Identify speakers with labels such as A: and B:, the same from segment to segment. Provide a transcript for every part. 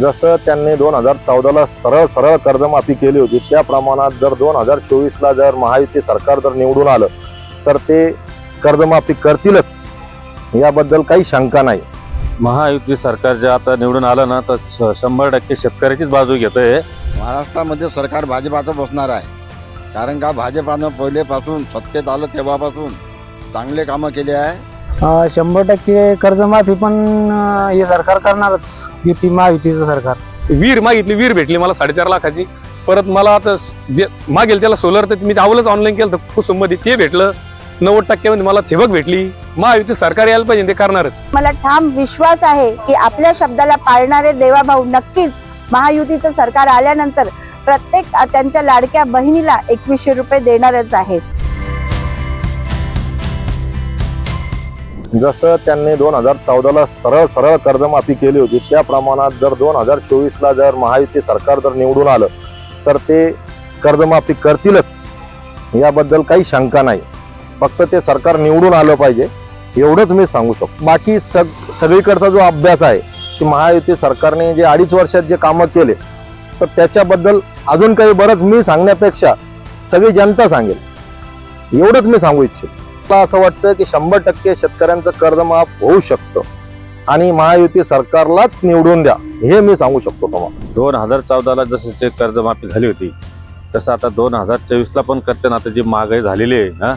A: जसं त्यांनी दोन हजार चौदाला सरळ सरळ कर्जमाफी केली होती त्या प्रमाणात जर दोन हजार चोवीसला जर महायुती सरकार जर निवडून आलं तर ते कर्जमाफी करतीलच. याबद्दल काही शंका नाही.
B: महायुती सरकार जे आता निवडून आलं ना तर श- शंभर टक्के शेतकऱ्याचीच बाजू घेतोय.
C: महाराष्ट्रामध्ये सरकार भाजपाचं बसणार आहे. कारण का भाजपानं पहिलेपासून सत्तेत आलं तेव्हापासून चांगले कामं केले आहे.
D: शंभर टक्के कर्जमाफी पण हे सरकार करणारच. युती महायुतीचं सरकार.
E: वीर मागितली वीर भेटली मला साडेचार लाखाची. परत मला आता जे मागेल त्याला सोलर तर मी आवलंच ऑनलाईन केलं होतं कुसुममध्ये. ते भेटलं. नव्वद टक्क्यामध्ये मला ठिबक भेटली. महायुती सरकार यायला पाहिजे ते करणारच.
F: मला ठाम विश्वास आहे की आपल्या शब्दाला पाळणारे देवाभाऊ नक्कीच महायुतीचं सरकार आल्यानंतर प्रत्येक त्यांच्या लाडक्या बहिणीला एकवीसशे रुपये देणारच आहेत.
A: जसं त्यांनी दोन हजार चौदाला सरळ सरळ कर्जमाफी केली होती त्या प्रमाणात जर दोन हजार चोवीसला जर महायुती सरकार जर निवडून आलं तर ते कर्जमाफी करतीलच. याबद्दल काही शंका नाही. फक्त ते सरकार निवडून आलं पाहिजे एवढंच मी सांगू शकतो. बाकी सग सगळीकडचा जो अभ्यास आहे की महायुती सरकारने जे अडीच वर्षात जे कामं केले तर त्याच्याबद्दल अजून काही बरंच मी सांगण्यापेक्षा सगळी जनता सांगेल. एवढंच मी सांगू इच्छितो. मला असं वाटतं की शंभर टक्के शेतकऱ्यांचं कर्जमाफ होऊ शकतं. आणि महायुती सरकारलाच निवडून द्या हे मी सांगू शकतो तुम्हाला.
B: दोन हजार चौदाला जसं ते कर्जमाफी झाली होती तसं आता दोन हजार चोवीसला पण करते ना आता जी महागाई झालेली आहे ना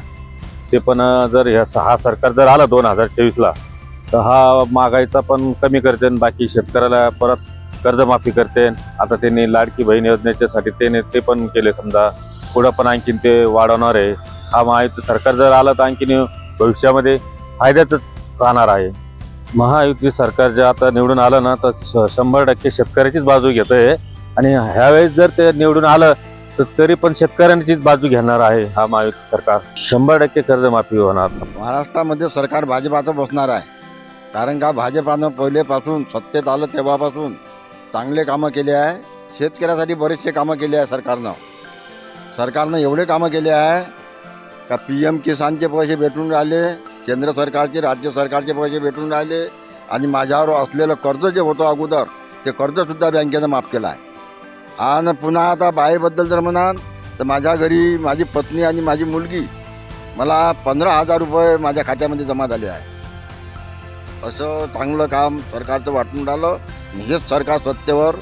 B: ते पण जर ह्या हा सरकार जर आलं दोन हजार चोवीसला तर हा महागाईचा पण कमी करते बाकी शेतकऱ्याला परत कर्जमाफी करते. आता त्यांनी लाडकी बहीण योजनेच्यासाठी त्याने ते पण केले समजा. पुढं पण आणखीन ते वाढवणार आहे. हा महायुती सरकार जर आलं तर आणखीन भविष्यामध्ये फायद्यातच राहणार आहे. महायुती सरकार जे आता निवडून आलं ना तर श- शंभर टक्के शेतकऱ्याचीच बाजू घेतोय. आणि ह्यावेळेस जर ते निवडून आलं तर तरी पण शेतकऱ्यांचीच बाजू घेणार आहे हा महायुती सरकार. शंभर टक्के कर्जमाफी होणार.
C: महाराष्ट्रामध्ये सरकार भाजपाचं बसणार आहे. कारण का भाजपानं पहिलेपासून सत्तेत आलं तेव्हापासून चांगले कामं केले आहे. शेतकऱ्यासाठी बरेचसे कामं केले आहे सरकारनं. सरकारनं एवढे कामं केले आहे का पी एम किसानचे पैसे भेटून राहिले केंद्र सरकारचे राज्य सरकारचे पैसे भेटून राहिले आणि माझ्यावर असलेलं कर्ज जे होतं अगोदर ते कर्जसुद्धा बँकेनं माफ केलं आहे. आणि पुन्हा आता बाईबद्दल जर म्हणाल तर माझ्या घरी माझी पत्नी आणि माझी मुलगी मला पंधरा हजार रुपये माझ्या खात्यामध्ये जमा झाले आहे. असं चांगलं काम सरकारचं वाटून राहिलं हेच सरकार सत्तेवर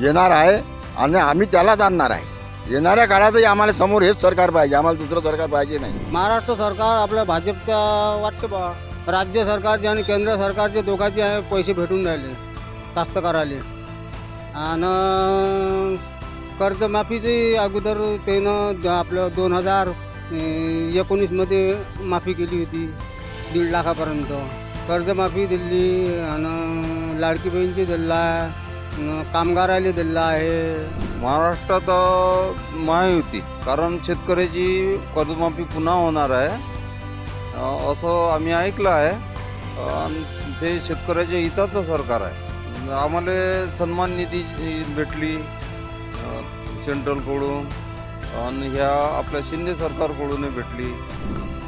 C: येणार आहे आणि आम्ही त्यालाच आणणार आहे. येणाऱ्या काळातही आम्हाला समोर हेच सरकार पाहिजे आम्हाला दुसरं सरकार पाहिजे नाही.
G: महाराष्ट्र सरकार आपल्या भाजपच्या वाटते बा. राज्य सरकारचे आणि केंद्र सरकारचे दोघांचे आहे पैसे भेटून राहिले कास्तकाराले. आणि कर्जमाफीची अगोदर त्यानं आपलं दोन हजार एकोणीसमध्ये माफी केली होती दीड लाखापर्यंत. कर्जमाफी दिली आणि लाडकी बहीणची दिला आहे दिला आहे.
H: महाराष्ट्रात महायुती कारण शेतकऱ्याची कर्जमाफी पुन्हा होणार आहे. असं आम्ही ऐकलं आहे. आणि ते शेतकऱ्याच्या हिताचं सरकार आहे. आम्हाला सन्मान निधी भेटली सेंट्रलकडून. आणि ह्या आपल्या शिंदे सरकारकडून भेटली.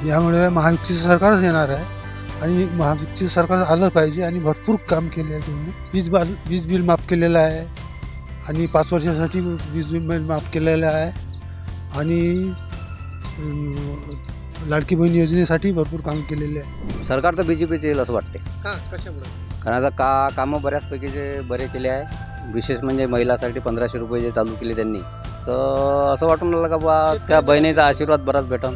I: यामुळे महायुतीचं सरकारच येणार आहे. आणि महायुतीचं सरकार आलं पाहिजे आणि भरपूर काम केले आहे त्यांनी वीज बाल वीज बिल माफ केलेलं आहे. आणि पाच वर्षासाठी वीज बिल माफ केलेलं आहे. आणि लाडकी बहीण योजनेसाठी भरपूर काम केलेले आहे.
J: सरकार तर बी जे पीचे येईल असं वाटते
I: कशामुळे?
J: कारण आता का कामं बऱ्याचपैकी जे बरे केले आहे विशेष म्हणजे महिलासाठी पंधराशे रुपये जे चालू केले त्यांनी. तर असं वाटून राहिलं का बा त्या बहिणीचा आशीर्वाद बराच भेटन.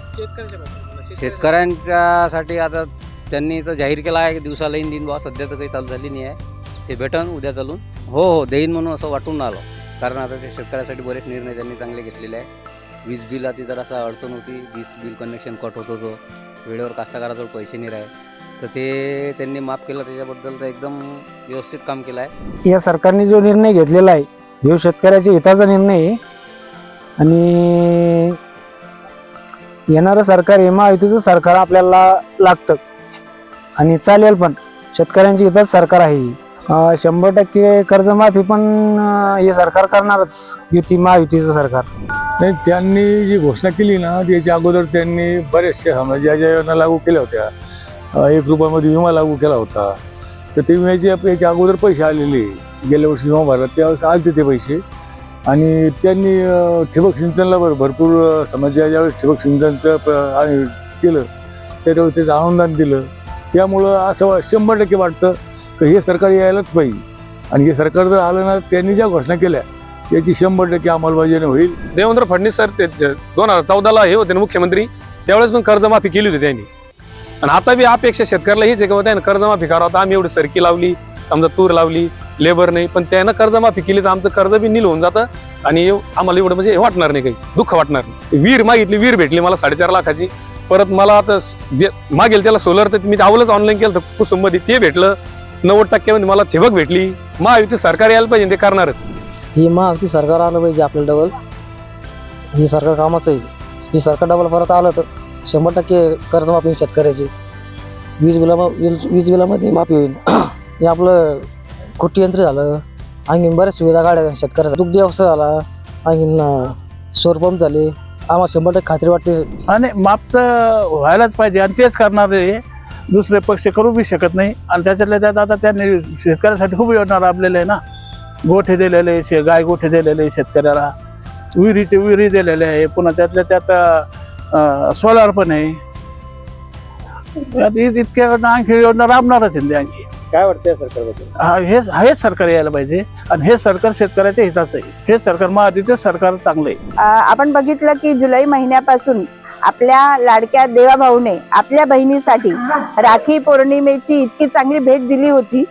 J: शेतकऱ्यांच्यासाठी आता त्यांनी तर जाहीर केला आहे की दिवसाला येईन देईन बा सध्या तर काही चालू झाली नाही आहे. ते भेटन उद्या चालून. हो हो देईन म्हणून असं वाटून आलं कारण आता ते शेतकऱ्यासाठी बरेच निर्णय त्यांनी चांगले घेतलेले आहे. वीज बिलाची जरासा अडचण होती वीज बिल कनेक्शन कट होत होतं. वेळेवर कास्तकाराजवळ पैसे नाही राहे तर ते त्यांनी माफ केलं त्याच्याबद्दल तर एकदम व्यवस्थित काम केलं आहे.
D: या सरकारने जो निर्णय घेतलेला आहे हे शेतकऱ्याच्या हिताचा निर्णय आहे आणि येणारं सरकार हे महायुतीचं सरकार आपल्याला लागतं. आणि चालेल पण शेतकऱ्यांच्या हिताच सरकार आहे. अं, शंभर टक्के कर्जमाफी पण अं, हे सरकार करणारच. युती महायुतीचं सरकार.
E: नाही त्यांनी जी घोषणा केली ना त्याच्या अगोदर त्यांनी बरेचसे समजा म्हणजे ज्या ज्या योजना लागू केल्या होत्या अं, एक रुपयामध्ये विमा लागू केला होता तर ते विम्याचे याच्या अगोदर पैसे आलेले.
K: गेल्या वर्षी विमा भरला त्यावेळेस आलते ते पैसे. आणि त्यांनी अं, ठिबक सिंचनला भर भरपूर अं, समजा ज्यावेळेस ठिबक सिंचनचं प- आणि केलं त्याच्यावेळेस त्याचं अनुदान दिलं. त्यामुळं असं वा- शंभर टक्के वाटतं तर हे सरकार यायलाच पाहिजे. आणि हे सरकार जर आलं ना त्यांनी ज्या घोषणा केल्या याची शंभर टक्के अंमलबजावणी होईल.
E: देवेंद्र फडणवीस सर ते दोन हजार चौदाला हे होते ना मुख्यमंत्री त्यावेळेस पण कर्जमाफी केली होती त्यांनी. आणि आता बी अपेक्षा शेतकऱ्याला हीच आहे की त्यानं कर्जमाफी करावं. आता आम्ही एवढी सरकी लावली समजा तूर लावली लेबर नाही पण त्यानं कर्जमाफी केली तर आमचं कर्ज बी नील होऊन जातं. आणि आम्हाला एवढं म्हणजे हे वाटणार नाही काही दुःख वाटणार नाही. वीर मागितली वीर भेटली मला साडेचार लाखाची. परत मला आता जे मागेल त्याला सोलर तर मी आवलंच ऑनलाईन केलं तर कुसुममध्ये ते भेटलं. नव्वद टक्क्यामध्ये मला ठिबक भेटली. महायुती सरकार यायला पाहिजे ते करणारच.
D: ही महायुती सरकार आलं पाहिजे आपलं डबल ही सरकार कामाचं आहे. ही सरकार डबल परत आलं तर शंभर टक्के कर्जमाफी शेतकऱ्याची. वीज बिला वीज वीज बिलामध्ये माफी होईल. हे आपलं कुट्टी यंत्र झालं. आणखीन बऱ्याच सुविधा काढल्या शेतकऱ्याचा दुग्ध व्यवसाय झाला. आणखीन सौरपंप झाले. आम्हाला शंभर टक्के खात्री वाटते.
K: आणि मापचं व्हायलाच पाहिजे आणि तेच करणारे दुसरे पक्ष करू बी शकत नाही. आणि त्याच्यातल्या त्यात आता त्यांनी शेतकऱ्यासाठी खूप योजना राबलेल्या आहे ना. गोठे दिलेले शे गाय गोठे दिलेले शेतकऱ्याला. विहिरीचे विहिरी दिलेले आहे. पुन्हा त्यातल्या त्यात सोलार पण आहे. इतक्या आणखी योजना राबणारच आहे ते आणखी.
D: काय वाटतं सरकारबद्दल?
K: हा हेच हेच सरकार यायला पाहिजे. आणि हे सरकार शेतकऱ्याच्या हिताचं आहे. हे सरकार महायुतीचं सरकार चांगलं आहे.
F: आपण बघितलं की जुलै महिन्यापासून आपल्या लाडक्या देवाभाऊने आपल्या बहिणीसाठी राखी पौर्णिमेची इतकी चांगली भेट दिली होती.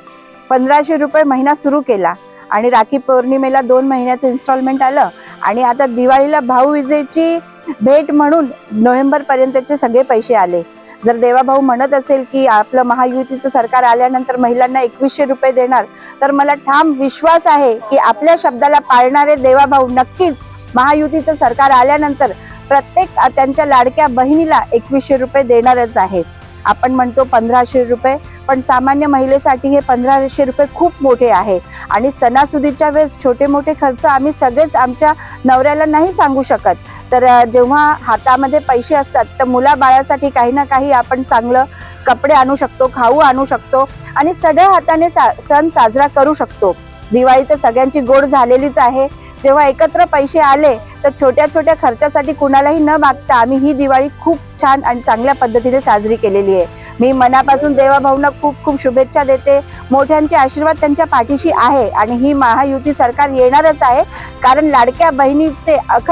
F: पंधराशे रुपये महिना सुरू केला आणि राखी पौर्णिमेला दोन महिन्याचं इन्स्टॉलमेंट आलं आणि आता दिवाळीला भाऊविजेची भेट म्हणून नोव्हेंबरपर्यंतचे सगळे पैसे आले. जर देवाभाऊ म्हणत असेल की आपलं महायुतीचं सरकार आल्यानंतर महिलांना एकवीसशे रुपये देणार तर मला ठाम विश्वास आहे की आपल्या शब्दाला पाळणारे देवाभाऊ नक्कीच महायुतीचं सरकार आल्यानंतर प्रत्येक त्यांच्या लाडक्या बहिणीला एकवीसशे रुपये देणारच आहे. आपण म्हणतो पंधराशे रुपये पण सामान्य महिलेसाठी हे पंधराशे रुपये खूप मोठे आहे. आणि सणासुदीच्या वेळेस छोटे मोठे खर्च आम्ही सगळेच आमच्या नवऱ्याला नाही सांगू शकत. तर जेव्हा हातामध्ये पैसे असतात तर मुलाबाळासाठी काही ना काही आपण चांगलं कपडे आणू शकतो खाऊ आणू शकतो आणि सगळ्या हाताने सा सण साजरा करू शकतो. दिवाळी तर सगळ्यांची गोड झालेलीच आहे. जेव्हा एकत्र पैसे आले तर छोट्या छोट्या खर्चासाठी कुणालाही न मागता आम्ही ही दिवाळी खूप छान आणि चांगल्या पद्धतीने साजरी केलेली आहे. मी मनापासून देवाभाऊंना खूप खूप शुभेच्छा देते. मोठ्यांचे आशीर्वाद त्यांच्या पाठीशी आहे आणि ही महायुती सरकार येणारच आहे. कारण लाडक्या बहिणीचे अख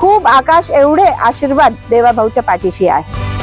F: खूप आकाश एवढे आशीर्वाद देवाभाऊच्या पाठीशी आहे.